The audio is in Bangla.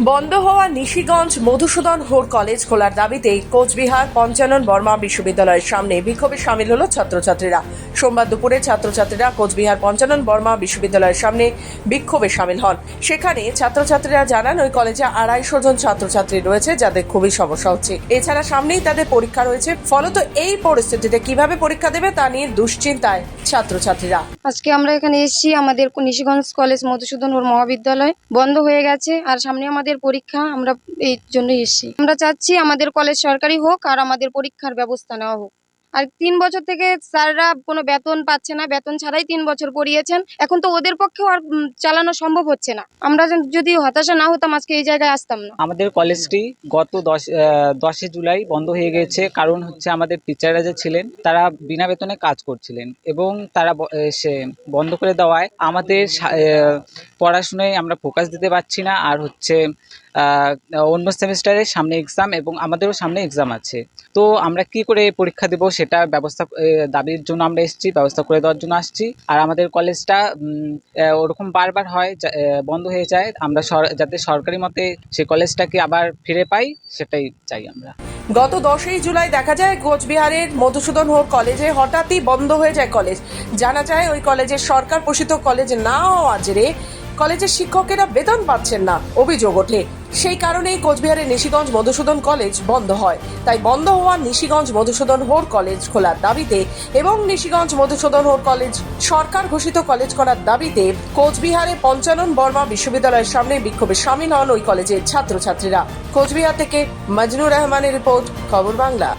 বন্ধ হওয়া নিশিগঞ্জ মধুসূদন হোর কলেজ খোলার দাবিতে কোচবিহার পঞ্চানন বর্মা বিশ্ববিদ্যালয়ের সামনে বিক্ষোভে সামিল হল ছাত্রছাত্রীরা। সোমবার দুপুরে ছাত্রছাত্রীরা কোচবিহার পঞ্চানন বর্মা বিশ্ববিদ্যালয়ের সামনে বিক্ষোভে সামিল হন। সেখানে ছাত্রছাত্রীরা জানান, ওই কলেজে আড়াইশো জন ছাত্রছাত্রী রয়েছে, যাদের খুবই সমস্যা হচ্ছে। এছাড়া সামনেই তাদের পরীক্ষা রয়েছে। ফলত এই পরিস্থিতিতে কীভাবে পরীক্ষা দেবে তা নিয়ে দুশ্চিন্তায় ছাত্রছাত্রীরা। আজকে আমরা এখানে এসেছি, আমাদের নিশিগঞ্জ কলেজ মধুসূদন ওর মহাবিদ্যালয় বন্ধ হয়ে গেছে, আর সামনে আমাদের পরীক্ষা আমরা এই জন্যই এসেছি। আমরা চাচ্ছি আমাদের কলেজ সরকারি হোক আর আমাদের পরীক্ষার ব্যবস্থা নেওয়া হোক। আর তিন বছর থেকে স্যাররা কোনো বেতন পাচ্ছে না, বেতন ছাড়াই তিন বছর পড়িয়েছেন এখন তো ওদের পক্ষেও আর চালানো সম্ভব হচ্ছে না। আমরা যদি- হতাশা না হতাম, আজকে এই জায়গায় আসতাম না। আমাদের কলেজটি গত দশ দশই জুলাই বন্ধ হয়ে গেছে। কারণ হচ্ছে আমাদের টিচাররা যে ছিলেন, তারা বিনা বেতনে কাজ করছিলেন এবং তারা সে, বন্ধ করে দেওয়ায় আমাদের সা- পড়াশোনায় আমরা ফোকাস দিতে পারছি না। আর হচ্ছে অন্য সেমিস্টারের সামনে এক্সাম এবং আমাদেরও সামনে এক্সাম আছে। তো আমরা কি করে পরীক্ষা দেব সেটা ব্যবস্থা দাবির জন্য আমরা এসেছি, ব্যবস্থা করে দেওয়ার জন্য আসছি। আর আমাদের কলেজটা ওরকম বারবার হয় বন্ধ হয়ে যায়। আমরা যাতে সরকারি মতে সেই কলেজটাকে আবার ফিরে পাই, সেটাই চাই আমরা। গত দশই জুলাই দেখা যায় কোচবিহারের মধুসূদন হোর কলেজে হঠাৎই বন্ধ হয়ে যায় কলেজ। জানা যায় ওই কলেজের সরকার পোষিত কলেজ না হওয়া জেরে কলেজের শিক্ষকেরা বেতন পাচ্ছেন না, অভিযোগ ওঠে। সেই কারণেই কোচবিহারের নিশিগঞ্জ মধুসূদন কলেজ বন্ধ হয়। তাই বন্ধ হওয়া নিশিগঞ্জ মধুসূদন হোর কলেজ খোলার দাবিতে এবং নিশিগঞ্জ মধুসূদন হোর কলেজ সরকার ঘোষিত কলেজ করার দাবিতে কোচবিহারে পঞ্চানন বর্মা বিশ্ববিদ্যালয়ের সামনে বিক্ষোভে সামিল হন ওই কলেজের ছাত্রছাত্রীরা। কোচবিহার থেকে মজনুর রহমানের রিপোর্ট, খবর বাংলা।